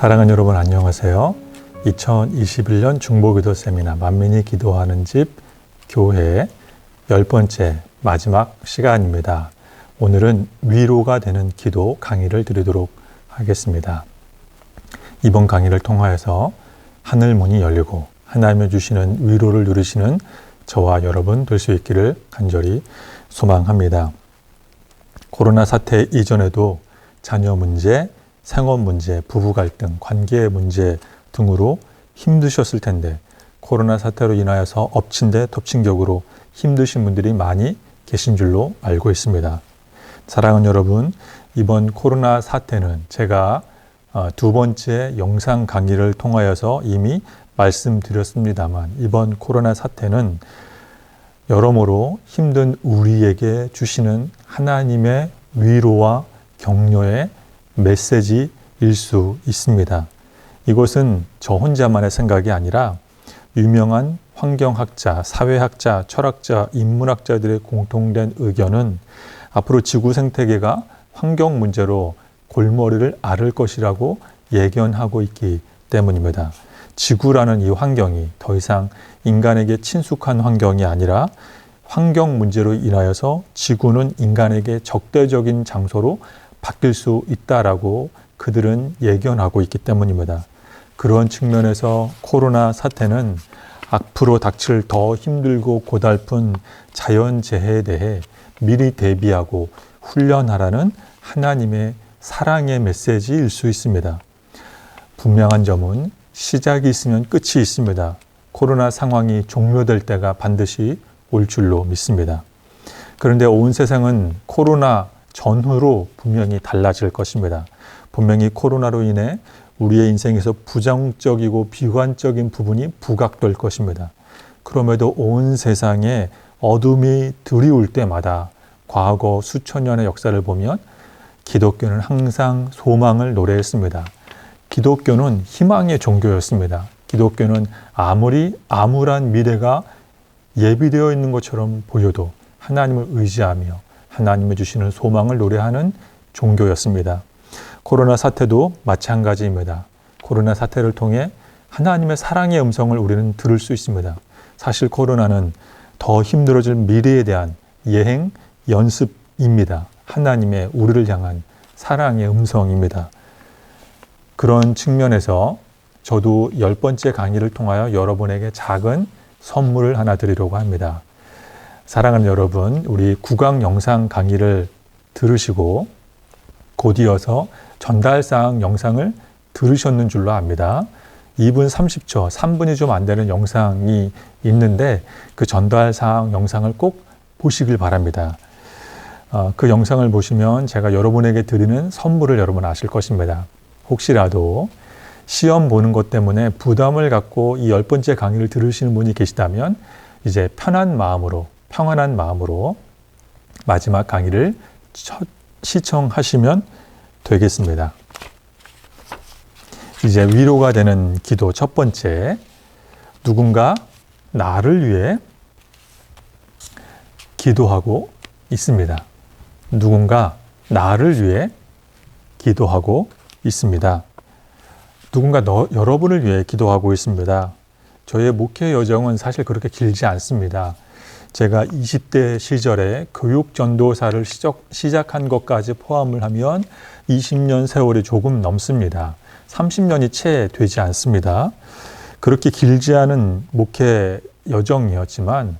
사랑하는 여러분 안녕하세요. 2021년 중보기도 세미나 만민이 기도하는 집 교회 열 번째 마지막 시간입니다. 오늘은 위로가 되는 기도 강의를 드리도록 하겠습니다. 이번 강의를 통하여서 하늘 문이 열리고 하나님의 주시는 위로를 누리시는 저와 여러분 될 수 있기를 간절히 소망합니다. 코로나 사태 이전에도 자녀 문제, 생업 문제, 부부 갈등, 관계 문제 등으로 힘드셨을 텐데 코로나 사태로 인하여서 엎친 데 덮친 격으로 힘드신 분들이 많이 계신 줄로 알고 있습니다. 사랑하는 여러분, 이번 코로나 사태는 제가 어, 두 번째 영상 강의를 통하여서 이미 말씀드렸습니다만 이번 코로나 사태는 여러모로 힘든 우리에게 주시는 하나님의 위로와 격려의 메시지일 수 있습니다. 이것은 저 혼자만의 생각이 아니라 유명한 환경학자, 사회학자, 철학자, 인문학자들의 공통된 의견은 앞으로 지구 생태계가 환경 문제로 골머리를 앓을 것이라고 예견하고 있기 때문입니다. 지구라는 이 환경이 더 이상 인간에게 친숙한 환경이 아니라 환경 문제로 인하여서 지구는 인간에게 적대적인 장소로 바뀔 수 있다라고 그들은 예견하고 있기 때문입니다. 그런 측면에서 코로나 사태는 앞으로 닥칠 더 힘들고 고달픈 자연재해에 대해 미리 대비하고 훈련하라는 하나님의 사랑의 메시지일 수 있습니다. 분명한 점은 시작이 있으면 끝이 있습니다. 코로나 상황이 종료될 때가 반드시 올 줄로 믿습니다. 그런데 온 세상은 코로나 전후로 분명히 달라질 것입니다. 분명히 코로나로 인해 우리의 인생에서 부정적이고 비관적인 부분이 부각될 것입니다. 그럼에도 온 세상에 어둠이 들이올 때마다 과거 수천 년의 역사를 보면 기독교는 항상 소망을 노래했습니다. 기독교는 희망의 종교였습니다. 기독교는 아무리 암울한 미래가 예비되어 있는 것처럼 보여도 하나님을 의지하며 하나님의 주시는 소망을 노래하는 종교였습니다. 코로나 사태도 마찬가지입니다. 코로나 사태를 통해 하나님의 사랑의 음성을 우리는 들을 수 있습니다. 사실 코로나는 더 힘들어질 미래에 대한 예행 연습입니다. 하나님의 우리를 향한 사랑의 음성입니다. 그런 측면에서 저도 열 번째 강의를 통하여 여러분에게 작은 선물을 하나 드리려고 합니다. 사랑하는 여러분, 우리 구강 영상 강의를 들으시고 곧 이어서 전달사항 영상을 들으셨는 줄로 압니다. 2분 30초, 3분이 좀 안 되는 영상이 있는데 그 전달사항 영상을 꼭 보시길 바랍니다. 어, 그 영상을 보시면 제가 여러분에게 드리는 선물을 여러분 아실 것입니다. 혹시라도 시험 보는 것 때문에 부담을 갖고 이 열 번째 강의를 들으시는 분이 계시다면 이제 편한 마음으로 평안한 마음으로 마지막 강의를 시청하시면 되겠습니다. 이제 위로가 되는 기도 첫 번째, 누군가 나를 위해 기도하고 있습니다. 누군가 나를 위해 기도하고 있습니다. 누군가 너, 여러분을 위해 기도하고 있습니다. 저의 목회 여정은 사실 그렇게 길지 않습니다. 제가 20대 시절에 교육 전도사를 시작, 시작 한 것까지 포함을 하면 20년 세월이 조금 넘습니다. 30년이 채 되지 않습니다. 그렇게 길지 않은 목회 여정이었지만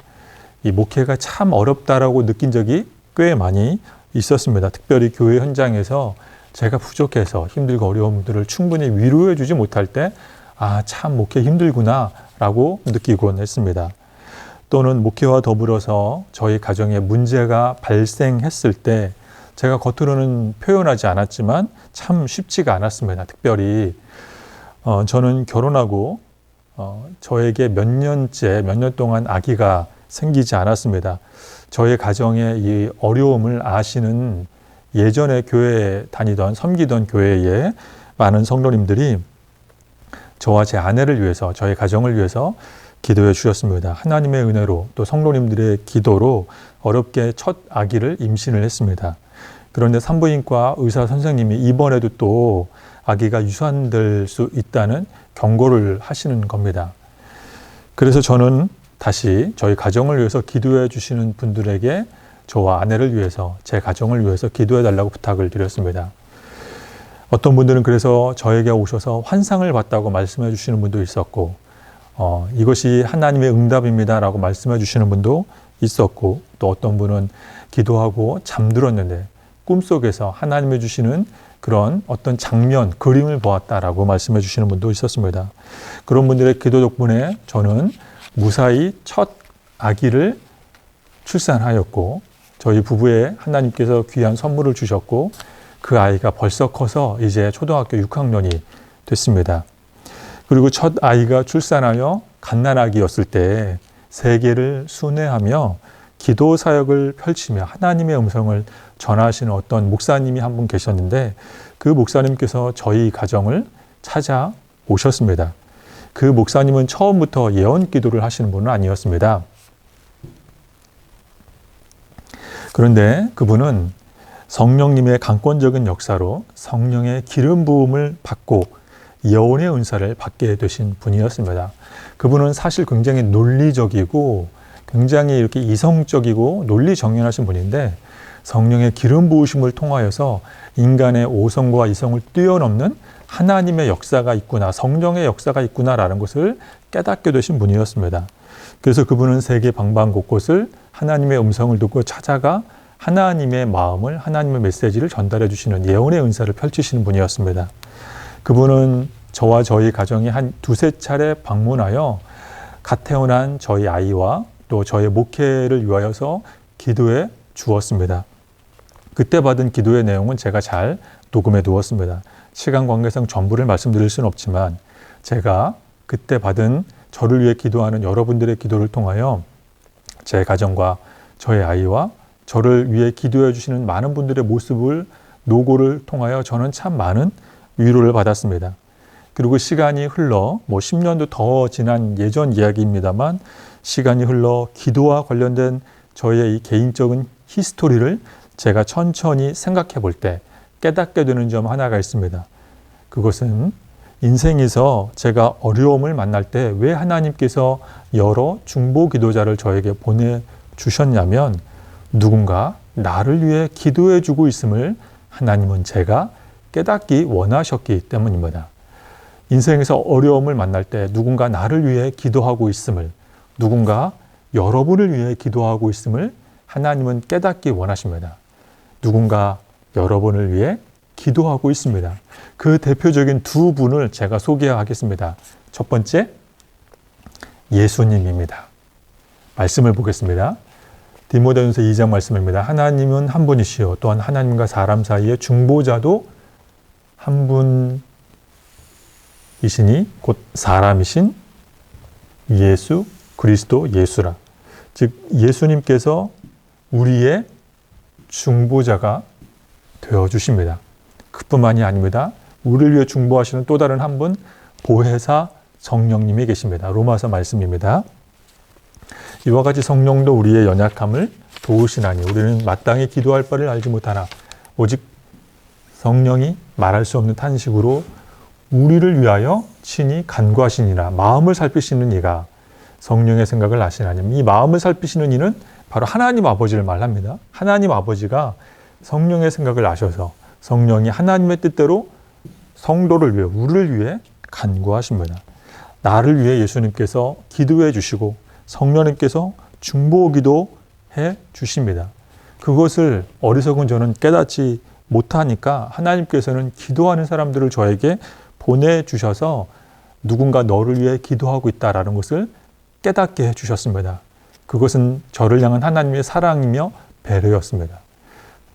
이 목회가 참 어렵다라고 느낀 적이 꽤 많이 있었습니다. 특별히 교회 현장에서 제가 부족해서 힘들고 어려운 분들을 충분히 위로해 주지 못할 때 아, 참 목회 힘들구나 라고 느끼곤 했습니다. 또는 목회와 더불어서 저희 가정에 문제가 발생했을 때 제가 겉으로는 표현하지 않았지만 참 쉽지가 않았습니다. 특별히 어, 저는 결혼하고 어, 저에게 몇 년째 몇 년 동안 아기가 생기지 않았습니다. 저의 가정의 이 어려움을 아시는 예전에 교회에 다니던 섬기던 교회에 많은 성도님들이 저와 제 아내를 위해서 저의 가정을 위해서 기도해 주셨습니다. 하나님의 은혜로 또 성도님들의 기도로 어렵게 첫 아기를 임신을 했습니다. 그런데 산부인과 의사 선생님이 이번에도 또 아기가 유산될 수 있다는 경고를 하시는 겁니다. 그래서 저는 다시 저희 가정을 위해서 기도해 주시는 분들에게 저와 아내를 위해서 제 가정을 위해서 기도해 달라고 부탁을 드렸습니다. 어떤 분들은 그래서 저에게 오셔서 환상을 봤다고 말씀해 주시는 분도 있었고, 어, 이것이 하나님의 응답입니다라고 말씀해 주시는 분도 있었고, 또 어떤 분은 기도하고 잠들었는데 꿈속에서 하나님이 주시는 그런 어떤 장면, 그림을 보았다라고 말씀해 주시는 분도 있었습니다. 그런 분들의 기도 덕분에 저는 무사히 첫 아기를 출산하였고, 저희 부부에 하나님께서 귀한 선물을 주셨고, 그 아이가 벌써 커서 이제 초등학교 6학년이 됐습니다. 그리고 첫 아이가 출산하여 갓난아기였을 때 세계를 순회하며 기도 사역을 펼치며 하나님의 음성을 전하시는 어떤 목사님이 한 분 계셨는데 그 목사님께서 저희 가정을 찾아 오셨습니다. 그 목사님은 처음부터 예언 기도를 하시는 분은 아니었습니다. 그런데 그분은 성령님의 강권적인 역사로 성령의 기름 부음을 받고 예언의 은사를 받게 되신 분이었습니다. 그분은 사실 굉장히 논리적이고 굉장히 이렇게 이성적이고 논리 정연하신 분인데 성령의 기름 부으심을 통하여서 인간의 오성과 이성을 뛰어넘는 하나님의 역사가 있구나, 성령의 역사가 있구나라는 것을 깨닫게 되신 분이었습니다. 그래서 그분은 세계 방방 곳곳을 하나님의 음성을 듣고 찾아가 하나님의 마음을 하나님의 메시지를 전달해 주시는 예언의 은사를 펼치시는 분이었습니다. 그분은 저와 저희 가정이 한 두세 차례 방문하여 갓 태어난 저희 아이와 또 저의 목회를 위하여서 기도해 주었습니다. 그때 받은 기도의 내용은 제가 잘 녹음해 두었습니다. 시간 관계상 전부를 말씀드릴 수는 없지만 제가 그때 받은 저를 위해 기도하는 여러분들의 기도를 통하여 제 가정과 저의 아이와 저를 위해 기도해 주시는 많은 분들의 모습을 노고를 통하여 저는 참 많은 위로를 받았습니다. 그리고 시간이 흘러 뭐 10년도 더 지난 예전 이야기입니다만 시간이 흘러 기도와 관련된 저의 이 개인적인 히스토리를 제가 천천히 생각해 볼 때 깨닫게 되는 점 하나가 있습니다. 그것은 인생에서 제가 어려움을 만날 때 왜 하나님께서 여러 중보 기도자를 저에게 보내 주셨냐면 누군가 나를 위해 기도해 주고 있음을 하나님은 제가 깨닫기 원하셨기 때문입니다. 인생에서 어려움을 만날 때 누군가 나를 위해 기도하고 있음을 누군가 여러분을 위해 기도하고 있음을 하나님은 깨닫기 원하십니다. 누군가 여러분을 위해 기도하고 있습니다. 그 대표적인 두 분을 제가 소개하겠습니다. 첫 번째, 예수님입니다. 말씀을 보겠습니다. 디모데전서 2장 말씀입니다. 하나님은 한 분이시요 또한 하나님과 사람 사이의 중보자도 한 분이시니 곧 사람이신 예수 그리스도 예수라. 즉 예수님께서 우리의 중보자가 되어 주십니다. 그뿐만이 아닙니다. 우리를 위해 중보하시는 또 다른 한 분 보혜사 성령님이 계십니다. 로마서 말씀입니다. 이와 같이 성령도 우리의 연약함을 도우시나니 우리는 마땅히 기도할 바를 알지 못하나 오직 성령이 말할 수 없는 탄식으로 우리를 위하여 친히 간구하시니라 마음을 살피시는 이가 성령의 생각을 아시나니 이 마음을 살피시는 이는 바로 하나님 아버지를 말합니다. 하나님 아버지가 성령의 생각을 아셔서 성령이 하나님의 뜻대로 성도를 위해 우리를 위해 간구하십니다. 나를 위해 예수님께서 기도해 주시고 성령님께서 중보기도 해 주십니다. 그것을 어리석은 저는 깨닫지 못하니까 하나님께서는 기도하는 사람들을 저에게 보내주셔서 누군가 너를 위해 기도하고 있다라는 것을 깨닫게 해 주셨습니다. 그것은 저를 향한 하나님의 사랑이며 배려였습니다.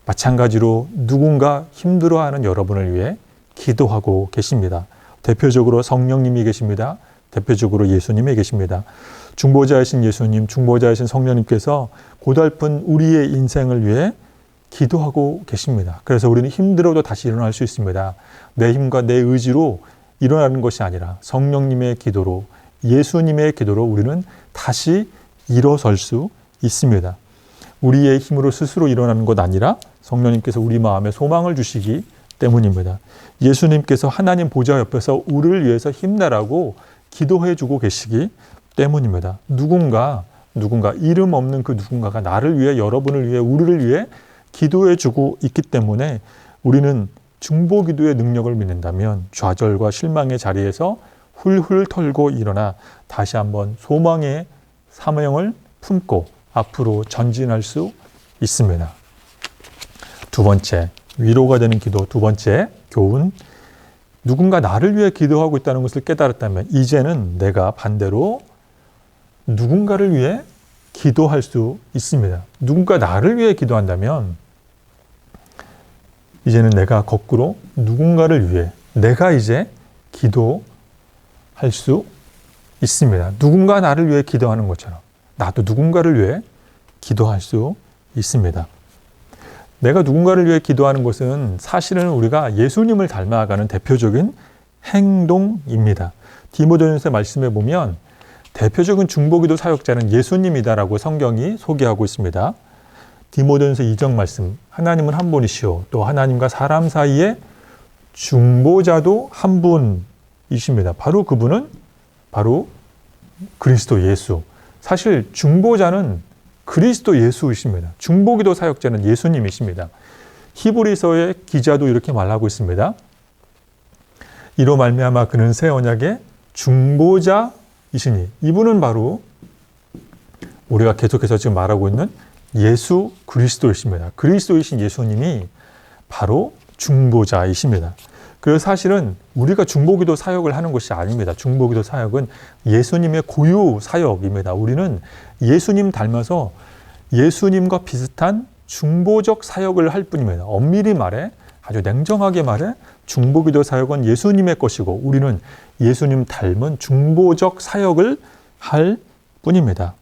마찬가지로 누군가 힘들어하는 여러분을 위해 기도하고 계십니다. 대표적으로 성령님이 계십니다. 대표적으로 예수님이 계십니다. 중보자이신 예수님, 중보자이신 성령님께서 고달픈 우리의 인생을 위해 기도하고 계십니다. 그래서 우리는 힘들어도 다시 일어날 수 있습니다. 내 힘과 내 의지로 일어나는 것이 아니라 성령님의 기도로 예수님의 기도로 우리는 다시 일어설 수 있습니다. 우리의 힘으로 스스로 일어나는 것 아니라 성령님께서 우리 마음에 소망을 주시기 때문입니다. 예수님께서 하나님 보좌 옆에서 우리를 위해서 힘내라고 기도해 주고 계시기 때문입니다. 누군가 누군가 이름 없는 그 누군가가 나를 위해 여러분을 위해 우리를 위해 기도해 주고 있기 때문에 우리는 중보 기도의 능력을 믿는다면 좌절과 실망의 자리에서 훌훌 털고 일어나 다시 한번 소망의 사명을 품고 앞으로 전진할 수 있습니다. 두 번째, 위로가 되는 기도. 두 번째, 교훈. 누군가 나를 위해 기도하고 있다는 것을 깨달았다면 이제는 내가 반대로 누군가를 위해 기도할 수 있습니다. 누군가 나를 위해 기도한다면 이제는 내가 거꾸로 누군가를 위해 내가 이제 기도할 수 있습니다. 누군가 나를 위해 기도하는 것처럼 나도 누군가를 위해 기도할 수 있습니다. 내가 누군가를 위해 기도하는 것은 사실은 우리가 예수님을 닮아가는 대표적인 행동입니다. 디모데전서 말씀에 보면 대표적인 중보기도 사역자는 예수님이다라고 성경이 소개하고 있습니다. 디모데전서 2장 말씀 하나님은 한 분이시오 또 하나님과 사람 사이에 중보자도 한 분이십니다. 바로 그분은 바로 그리스도 예수. 사실 중보자는 그리스도 예수이십니다. 중보기도 사역자는 예수님이십니다. 히브리서의 기자도 이렇게 말하고 있습니다. 이로 말미암아 그는 새 언약의 중보자이시니 이분은 바로 우리가 계속해서 지금 말하고 있는 예수 그리스도이십니다. 그리스도이신 예수님이 바로 중보자이십니다. 그래서 사실은 우리가 중보기도 사역을 하는 것이 아닙니다. 중보기도 사역은 예수님의 고유 사역입니다. 우리는 예수님 닮아서 예수님과 비슷한 중보적 사역을 할 뿐입니다. 엄밀히 말해 아주 냉정하게 말해 중보기도 사역은 예수님의 것이고 우리는 예수님 닮은 중보적 사역을 할 뿐입니다.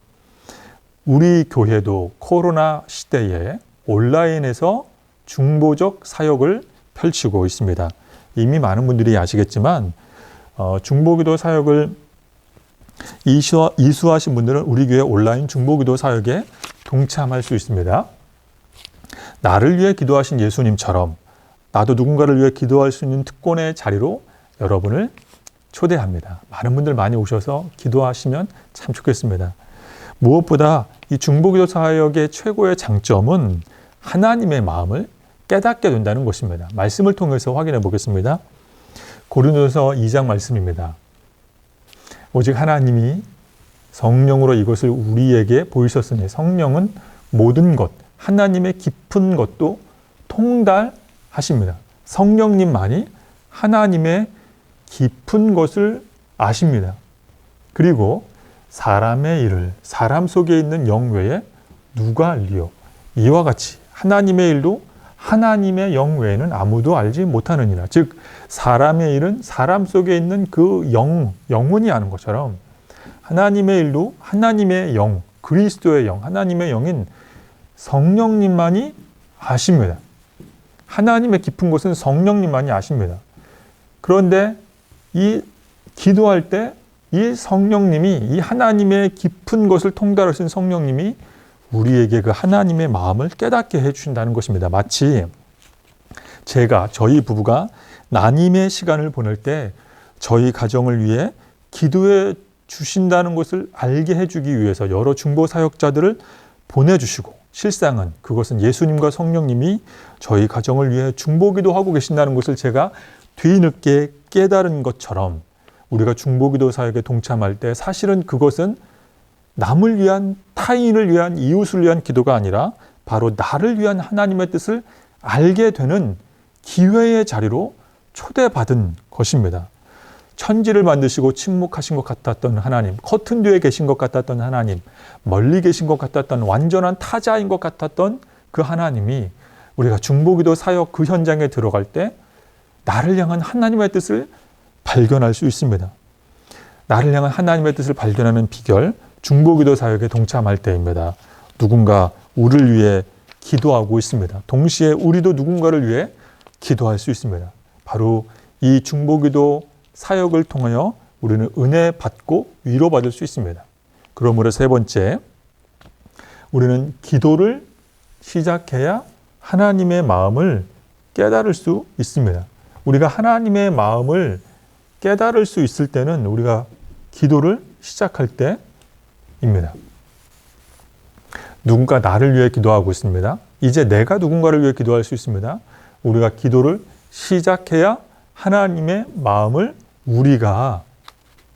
우리 교회도 코로나 시대에 온라인에서 중보적 사역을 펼치고 있습니다. 이미 많은 분들이 아시겠지만 어, 중보기도 사역을 이수, 이수 하신 분들은 우리 교회 온라인 중보기도 사역에 동참할 수 있습니다. 나를 위해 기도하신 예수님처럼 나도 누군가를 위해 기도할 수 있는 특권의 자리로 여러분을 초대합니다. 많은 분들 많이 오셔서 기도하시면 참 좋겠습니다. 무엇보다 이 중보기도 사역의 최고의 장점은 하나님의 마음을 깨닫게 된다는 것입니다. 말씀을 통해서 확인해 보겠습니다. 고린도서 2장 말씀입니다. 오직 하나님이 성령으로 이것을 우리에게 보이셨으니 성령은 모든 것, 하나님의 깊은 것도 통달하십니다. 성령님만이 하나님의 깊은 것을 아십니다. 그리고 사람의 일을 사람 속에 있는 영 외에 누가 알리요? 이와 같이 하나님의 일도 하나님의 영 외에는 아무도 알지 못하느니라. 즉 사람의 일은 사람 속에 있는 그 영, 영혼이 아는 것처럼 하나님의 일도 하나님의 영, 그리스도의 영, 하나님의 영인 성령님만이 아십니다. 하나님의 깊은 곳은 성령님만이 아십니다. 그런데 이 기도할 때 이 성령님이 이 하나님의 깊은 것을 통달하신 성령님이 우리에게 그 하나님의 마음을 깨닫게 해 주신다는 것입니다. 마치 제가 저희 부부가 난임의 시간을 보낼 때 저희 가정을 위해 기도해 주신다는 것을 알게 해주기 위해서 여러 중보 사역자들을 보내주시고 실상은 그것은 예수님과 성령님이 저희 가정을 위해 중보기도 하고 계신다는 것을 제가 뒤늦게 깨달은 것처럼 우리가 중보기도 사역에 동참할 때 사실은 그것은 남을 위한 타인을 위한 이웃을 위한 기도가 아니라 바로 나를 위한 하나님의 뜻을 알게 되는 기회의 자리로 초대받은 것입니다. 천지를 만드시고 침묵하신 것 같았던 하나님, 커튼 뒤에 계신 것 같았던 하나님, 멀리 계신 것 같았던 완전한 타자인 것 같았던 그 하나님이 우리가 중보기도 사역 그 현장에 들어갈 때 나를 향한 하나님의 뜻을 발견할 수 있습니다. 나를 향한 하나님의 뜻을 발견하는 비결, 중보기도 사역에 동참할 때입니다. 누군가 우리를 위해 기도하고 있습니다. 동시에 우리도 누군가를 위해 기도할 수 있습니다. 바로 이 중보기도 사역을 통하여 우리는 은혜 받고 위로받을 수 있습니다. 그러므로 세 번째, 우리는 기도를 시작해야 하나님의 마음을 깨달을 수 있습니다. 우리가 하나님의 마음을 깨달을 수 있을 때는 우리가 기도를 시작할 때입니다. 누군가 나를 위해 기도하고 있습니다. 이제 내가 누군가를 위해 기도할 수 있습니다. 우리가 기도를 시작해야 하나님의 마음을 우리가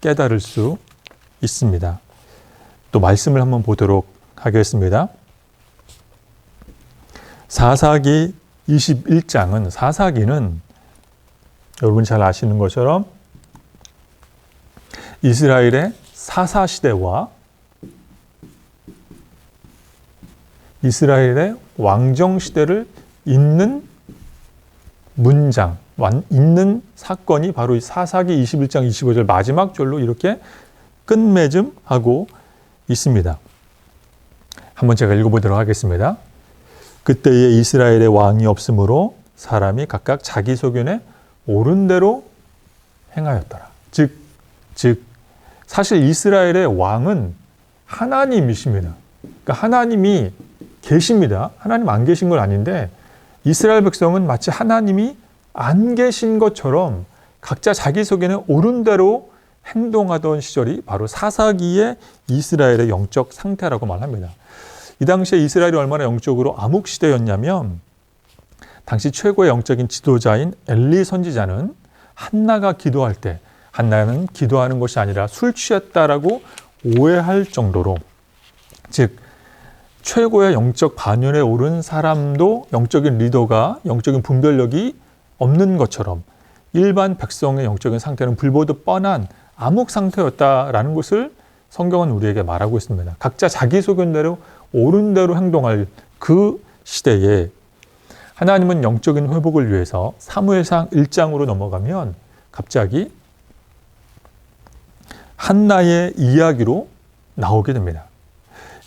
깨달을 수 있습니다. 또 말씀을 한번 보도록 하겠습니다. 사사기 21장은 사사기는 여러분 잘 아시는 것처럼 이스라엘의 사사 시대와 이스라엘의 왕정 시대를 잇는 문장, 있는 사건이 바로 이 사사기 21장 25절 마지막 절로 이렇게 끝맺음하고 있습니다. 한번 제가 읽어보도록 하겠습니다. 그때에 이스라엘의 왕이 없으므로 사람이 각각 자기 소견에 옳은 대로 행하였더라. 즉, 즉, 사실 이스라엘의 왕은 하나님이십니다. 그러니까 하나님이 계십니다. 하나님 안 계신 건 아닌데 이스라엘 백성은 마치 하나님이 안 계신 것처럼 각자 자기 속에는 옳은 대로 행동하던 시절이 바로 사사기의 이스라엘의 영적 상태라고 말합니다. 이 당시에 이스라엘이 얼마나 영적으로 암흑 시대였냐면 당시 최고의 영적인 지도자인 엘리 선지자는 한나가 기도할 때 한나는 기도하는 것이 아니라 술 취했다라고 오해할 정도로 즉 최고의 영적 반열에 오른 사람도 영적인 리더가 영적인 분별력이 없는 것처럼 일반 백성의 영적인 상태는 불보듯 뻔한 암흑 상태였다라는 것을 성경은 우리에게 말하고 있습니다. 각자 자기 소견대로 옳은 대로 행동할 그 시대에 하나님은 영적인 회복을 위해서 사무엘상 1장으로 넘어가면 갑자기 한나의 이야기로 나오게 됩니다.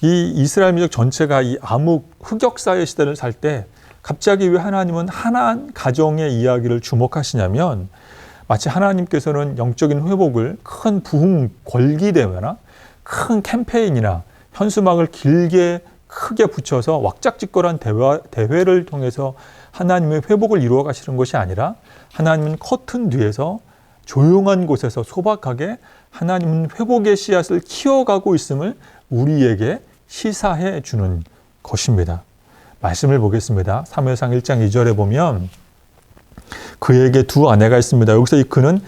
이 이스라엘 민족 전체가 이 암흑 흑역사의 시대를 살 때 갑자기 왜 하나님은 하나 가정의 이야기를 주목하시냐면 마치 하나님께서는 영적인 회복을 큰 부흥 걸기대회나 큰 캠페인이나 현수막을 길게 크게 붙여서 왁작지껄한 대화, 대회를 통해서 하나님의 회복을 이루어 가시는 것이 아니라 하나님은 커튼 뒤에서 조용한 곳에서 소박하게 하나님은 회복의 씨앗을 키워가고 있음을 우리에게 시사해 주는 것입니다. 말씀을 보겠습니다. 3회상 1장 2절에 보면 그에게 두 아내가 있습니다. 여기서 이 그는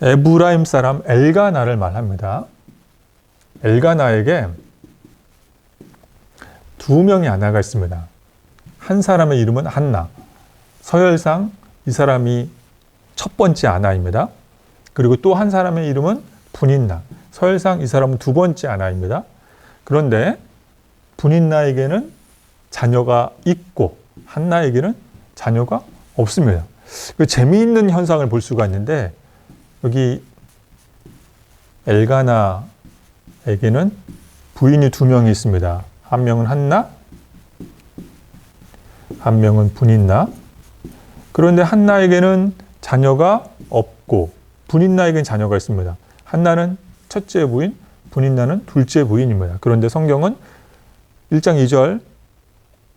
에브라임 사람 엘가나를 말합니다. 엘가나에게 두 명의 아내가 있습니다. 한 사람의 이름은 한나. 서열상 이 사람이 첫 번째 아나입니다. 그리고 또 한 사람의 이름은 분인나. 서열상 이 사람은 두 번째 아나입니다. 그런데 분인나에게는 자녀가 있고 한나에게는 자녀가 없습니다. 그 재미있는 현상을 볼 수가 있는데 여기 엘가나에게는 부인이 두 명이 있습니다. 한 명은 한나, 한 명은 분인나. 그런데 한나에게는 자녀가 없고 분인나에게는 자녀가 있습니다. 한나는 첫째 부인, 분인나는 둘째 부인입니다. 그런데 성경은 1장 2절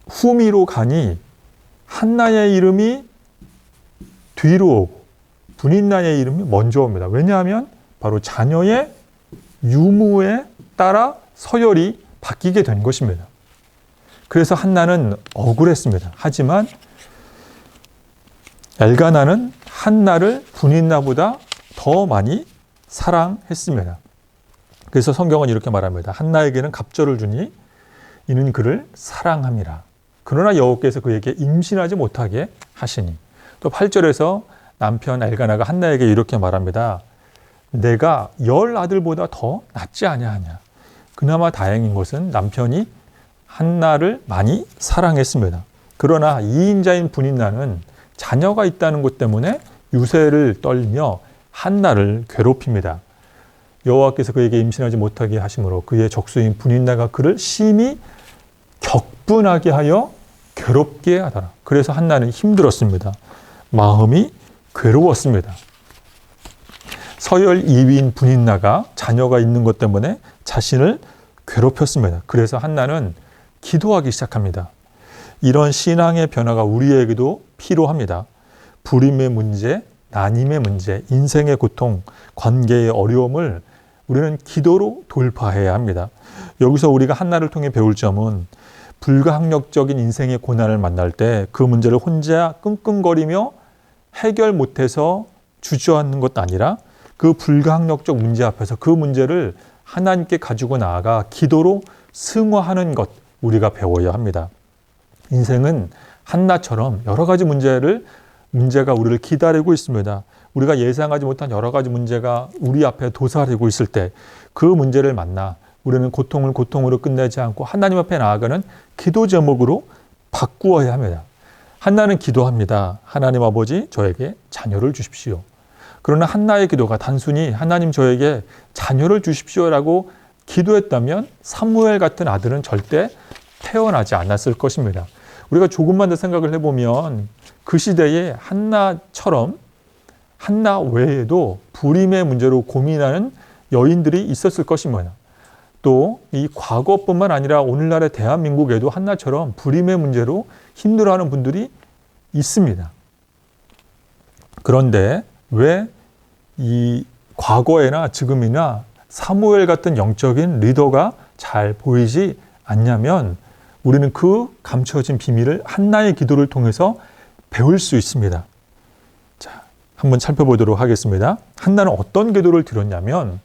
후미로 가니 한나의 이름이 뒤로 오고 분인나의 이름이 먼저 옵니다. 왜냐하면 바로 자녀의 유무에 따라 서열이 바뀌게 된 것입니다. 그래서 한나는 억울했습니다. 하지만 엘가나는 한나를 분인나보다 더 많이 사랑했습니다. 그래서 성경은 이렇게 말합니다. 한나에게는 갑절을 주니 이는 그를 사랑함이라. 그러나 여호께서 그에게 임신하지 못하게 하시니. 또 8절에서 남편 엘가나가 한나에게 이렇게 말합니다. 내가 열 아들보다 더 낫지 아니하냐. 그나마 다행인 것은 남편이 한나를 많이 사랑했습니다. 그러나 이인자인 분인나는 자녀가 있다는 것 때문에 유세를 떨며 한나를 괴롭힙니다. 여호와께서 그에게 임신하지 못하게 하심으로 그의 적수인 분인나가 그를 심히 격분하게 하여 괴롭게 하더라. 그래서 한나는 힘들었습니다. 마음이 괴로웠습니다. 서열 2위인 분인나가 자녀가 있는 것 때문에 자신을 괴롭혔습니다. 그래서 한나는 기도하기 시작합니다. 이런 신앙의 변화가 우리에게도 필요합니다. 불임의 문제, 난임의 문제, 인생의 고통, 관계의 어려움을 우리는 기도로 돌파해야 합니다. 여기서 우리가 한나를 통해 배울 점은 불가항력적인 인생의 고난을 만날 때 그 문제를 혼자 끙끙거리며 해결 못해서 주저앉는 것 아니라 그 불가항력적 문제 앞에서 그 문제를 하나님께 가지고 나아가 기도로 승화하는 것 우리가 배워야 합니다. 인생은 한나처럼 여러 가지 문제를 문제가 우리를 기다리고 있습니다. 우리가 예상하지 못한 여러 가지 문제가 우리 앞에 도사리고 있을 때 그 문제를 만나 우리는 고통을 고통으로 끝내지 않고 하나님 앞에 나아가는 기도 제목으로 바꾸어야 합니다. 한나는 기도합니다. 하나님 아버지 저에게 자녀를 주십시오. 그러나 한나의 기도가 단순히 하나님 저에게 자녀를 주십시오라고 기도했다면 사무엘 같은 아들은 절대 태어나지 않았을 것입니다. 우리가 조금만 더 생각을 해보면 그 시대에 한나처럼 한나 외에도 불임의 문제로 고민하는 여인들이 있었을 것입니다. 또 이 과거뿐만 아니라 오늘날의 대한민국에도 한나처럼 불임의 문제로 힘들어하는 분들이 있습니다. 그런데 왜 이 과거에나 지금이나 사무엘 같은 영적인 리더가 잘 보이지 않냐면 우리는 그 감춰진 비밀을 한나의 기도를 통해서 배울 수 있습니다. 자, 한번 살펴보도록 하겠습니다. 한나는 어떤 기도를 드렸냐면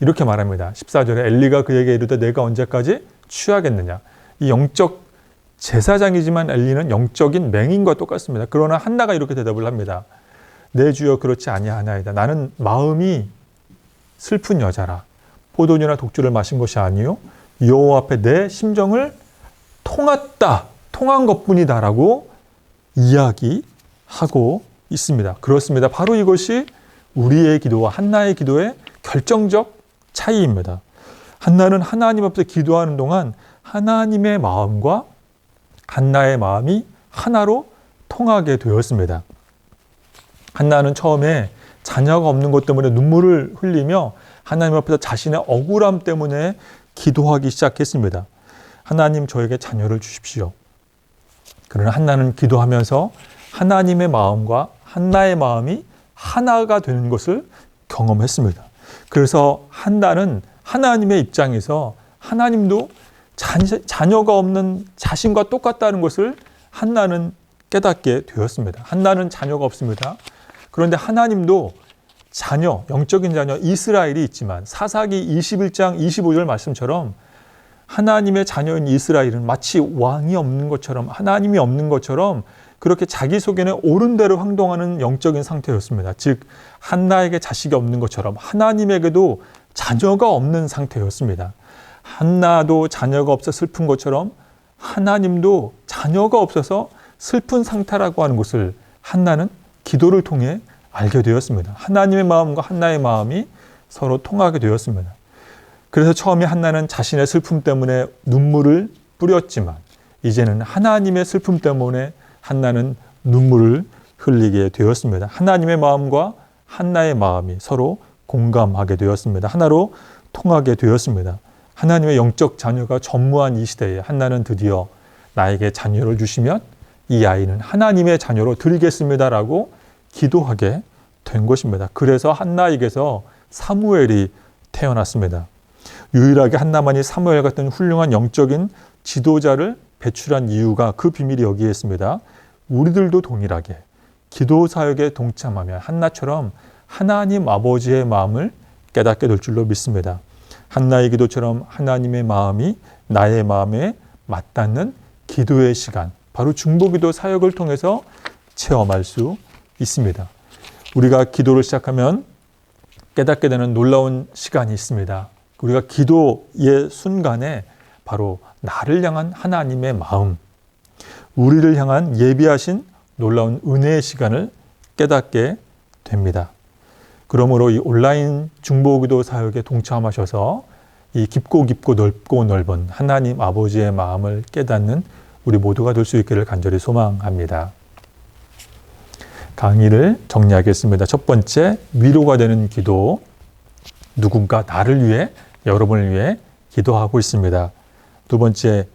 이렇게 말합니다. 14절에 엘리가 그에게 이르되 내가 언제까지 취하겠느냐. 이 영적 제사장이지만 엘리는 영적인 맹인과 똑같습니다. 그러나 한나가 이렇게 대답을 합니다. 내 주여 그렇지 아니하나이다. 나는 마음이 슬픈 여자라. 포도주나 독주를 마신 것이 아니요 여호와 앞에 내 심정을 통했다. 통한 것뿐이다라고 이야기하고 있습니다. 그렇습니다. 바로 이것이 우리의 기도와 한나의 기도의 결정적 차이입니다. 한나는 하나님 앞에서 기도하는 동안 하나님의 마음과 한나의 마음이 하나로 통하게 되었습니다. 한나는 처음에 자녀가 없는 것 때문에 눈물을 흘리며 하나님 앞에서 자신의 억울함 때문에 기도하기 시작했습니다. 하나님 저에게 자녀를 주십시오. 그러나 한나는 기도하면서 하나님의 마음과 한나의 마음이 하나가 되는 것을 경험했습니다. 그래서 한나는 하나님의 입장에서 하나님도 자녀가 없는 자신과 똑같다는 것을 한나는 깨닫게 되었습니다. 한나는 자녀가 없습니다. 그런데 하나님도 자녀, 영적인 자녀 이스라엘이 있지만 사사기 21장 25절 말씀처럼 하나님의 자녀인 이스라엘은 마치 왕이 없는 것처럼 하나님이 없는 것처럼 그렇게 자기 속에는 옳은 대로 행동하는 영적인 상태였습니다. 즉 한나에게 자식이 없는 것처럼 하나님에게도 자녀가 없는 상태였습니다. 한나도 자녀가 없어 슬픈 것처럼 하나님도 자녀가 없어서 슬픈 상태라고 하는 것을 한나는 기도를 통해 알게 되었습니다. 하나님의 마음과 한나의 마음이 서로 통하게 되었습니다. 그래서 처음에 한나는 자신의 슬픔 때문에 눈물을 뿌렸지만 이제는 하나님의 슬픔 때문에 한나는 눈물을 흘리게 되었습니다. 하나님의 마음과 한나의 마음이 서로 공감하게 되었습니다. 하나로 통하게 되었습니다. 하나님의 영적 자녀가 전무한 이 시대에 한나는 드디어 나에게 자녀를 주시면 이 아이는 하나님의 자녀로 드리겠습니다라고 기도하게 된 것입니다. 그래서 한나에게서 사무엘이 태어났습니다. 유일하게 한나만이 사무엘 같은 훌륭한 영적인 지도자를 배출한 이유가 그 비밀이 여기에 있습니다. 우리들도 동일하게 기도 사역에 동참하면 한나처럼 하나님 아버지의 마음을 깨닫게 될 줄로 믿습니다. 한나의 기도처럼 하나님의 마음이 나의 마음에 맞닿는 기도의 시간, 바로 중보기도 사역을 통해서 체험할 수 있습니다. 우리가 기도를 시작하면 깨닫게 되는 놀라운 시간이 있습니다. 우리가 기도의 순간에 바로 나를 향한 하나님의 마음, 우리를 향한 예비하신 놀라운 은혜의 시간을 깨닫게 됩니다. 그러므로 이 온라인 중보기도 사역에 동참하셔서 이 깊고 깊고 넓고 넓은 하나님 아버지의 마음을 깨닫는 우리 모두가 될 수 있기를 간절히 소망합니다. 강의를 정리하겠습니다. 첫 번째, 위로가 되는 기도. 누군가 나를 위해, 여러분을 위해 기도하고 있습니다. 두 번째,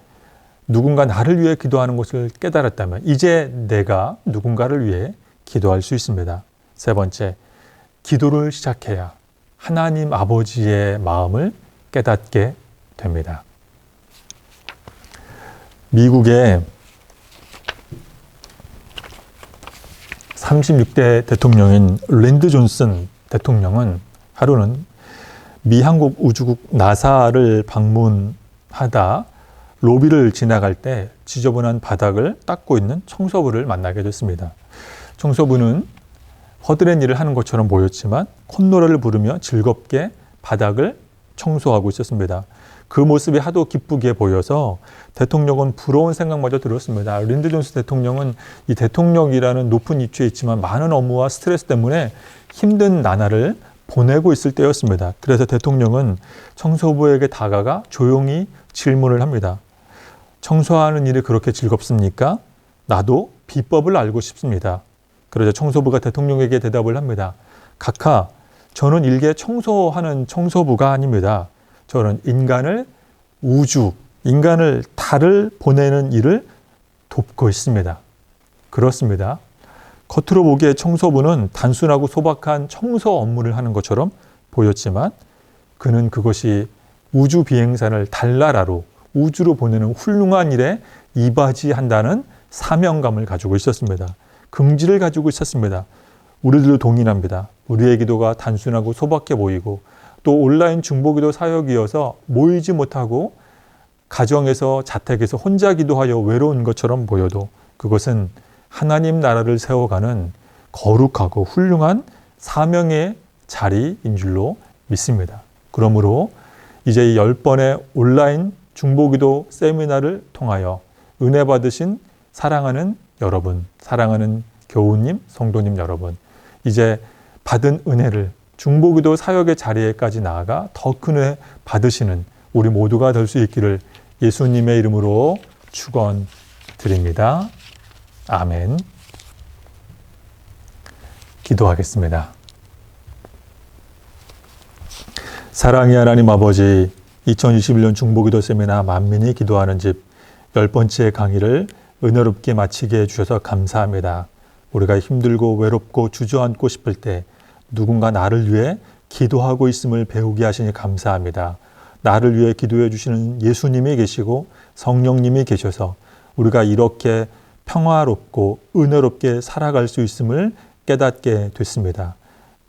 누군가 나를 위해 기도하는 것을 깨달았다면 이제 내가 누군가를 위해 기도할 수 있습니다. 세 번째, 기도를 시작해야 하나님 아버지의 마음을 깨닫게 됩니다. 미국의 36대 대통령인 랜드 존슨 대통령은 하루는 미 한국 우주국 나사를 방문하다 로비를 지나갈 때 지저분한 바닥을 닦고 있는 청소부를 만나게 됐습니다. 청소부는 허드렛 일을 하는 것처럼 보였지만 콧노래를 부르며 즐겁게 바닥을 청소하고 있었습니다. 그 모습이 하도 기쁘게 보여서 대통령은 부러운 생각마저 들었습니다. 린드 존스 대통령은 이 대통령이라는 높은 위치에 있지만 많은 업무와 스트레스 때문에 힘든 나날을 보내고 있을 때였습니다. 그래서 대통령은 청소부에게 다가가 조용히 질문을 합니다. 청소하는 일이 그렇게 즐겁습니까? 나도 비법을 알고 싶습니다. 그러자 청소부가 대통령에게 대답을 합니다. 각하, 저는 일개 청소하는 청소부가 아닙니다. 저는 인간을 우주, 인간을 달을 보내는 일을 돕고 있습니다. 그렇습니다. 겉으로 보기에 청소부는 단순하고 소박한 청소 업무를 하는 것처럼 보였지만 그는 그것이 우주 비행선을 달나라로 우주로 보내는 훌륭한 일에 이바지한다는 사명감을 가지고 있었습니다. 긍지를 가지고 있었습니다. 우리들도 동일합니다. 우리의 기도가 단순하고 소박해 보이고 또 온라인 중보기도 사역이어서 모이지 못하고 가정에서 자택에서 혼자 기도하여 외로운 것처럼 보여도 그것은 하나님 나라를 세워가는 거룩하고 훌륭한 사명의 자리인 줄로 믿습니다. 그러므로 이제 이 열 번의 온라인 중보기도 세미나를 통하여 은혜 받으신 사랑하는 여러분, 사랑하는 교우님, 성도님 여러분, 이제 받은 은혜를 중보기도 사역의 자리에까지 나아가 더큰 은혜 받으시는 우리 모두가 될 수 있기를 예수님의 이름으로 축원드립니다. 아멘. 기도하겠습니다. 사랑의 하나님 아버지, 2021년 중보기도 세미나 만민이 기도하는 집 열 번째 강의를 은혜롭게 마치게 해주셔서 감사합니다. 우리가 힘들고 외롭고 주저앉고 싶을 때 누군가 나를 위해 기도하고 있음을 배우게 하시니 감사합니다. 나를 위해 기도해 주시는 예수님이 계시고 성령님이 계셔서 우리가 이렇게 평화롭고 은혜롭게 살아갈 수 있음을 깨닫게 됐습니다.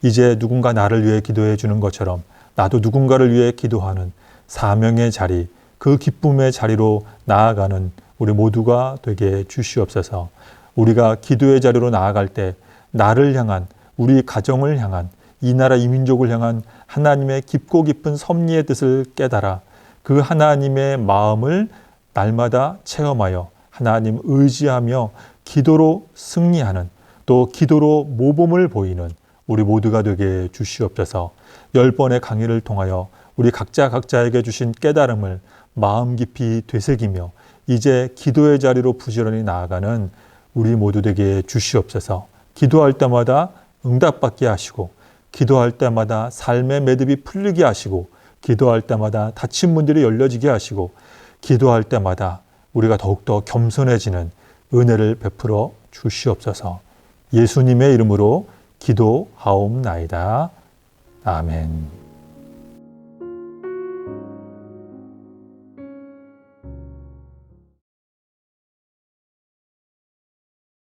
이제 누군가 나를 위해 기도해 주는 것처럼 나도 누군가를 위해 기도하는 사명의 자리, 그 기쁨의 자리로 나아가는 우리 모두가 되게 주시옵소서. 우리가 기도의 자리로 나아갈 때 나를 향한 우리 가정을 향한 이 나라 이민족을 향한 하나님의 깊고 깊은 섭리의 뜻을 깨달아 그 하나님의 마음을 날마다 체험하여 하나님 의지하며 기도로 승리하는 또 기도로 모범을 보이는 우리 모두가 되게 주시옵소서. 열 번의 강의를 통하여 우리 각자 각자에게 주신 깨달음을 마음 깊이 되새기며 이제 기도의 자리로 부지런히 나아가는 우리 모두 되게 주시옵소서. 기도할 때마다 응답받게 하시고 기도할 때마다 삶의 매듭이 풀리게 하시고 기도할 때마다 닫힌 문들이 열려지게 하시고 기도할 때마다 우리가 더욱더 겸손해지는 은혜를 베풀어 주시옵소서 예수님의 이름으로 기도하옵나이다. 아멘.